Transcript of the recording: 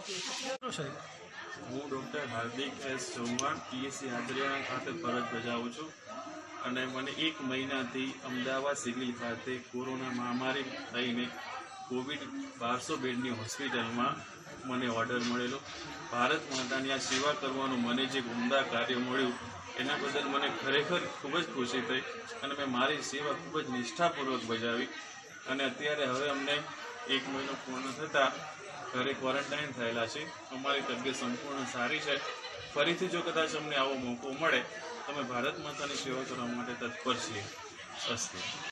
હું doctor Hardik S Chauhan, PSC Hajariya ખાતે ફરજ બજાવું છું અને મને એક મહિનાથી અમદાવાદ સિવિલ ખાતે કોરોના મહામારી થઈને કોવિડ બારસો બેડની હોસ્પિટલમાં મને ઓર્ડર મળેલો. ભારત માતાની આ સેવા કરવાનું મને જે ઉમદા કાર્ય મળ્યું, એના બદલ મને ખરેખર ખૂબ જ ખુશી થઈ અને મેં મારી સેવા ખૂબ જ નિષ્ઠાપૂર્વક બજાવી. અને અત્યારે હવે અમને એક મહિનો પૂર્ણ થતાં ઘરે ક્વોરન્ટાઇન થયેલા છે. અમારી તબિયત સંપૂર્ણ સારી છે. ફરીથી જો કદાચ અમને આવો મોકો મળે, તો અમે ભારત માતાની સેવા કરવા માટે તત્પર છીએ. અસ્તુ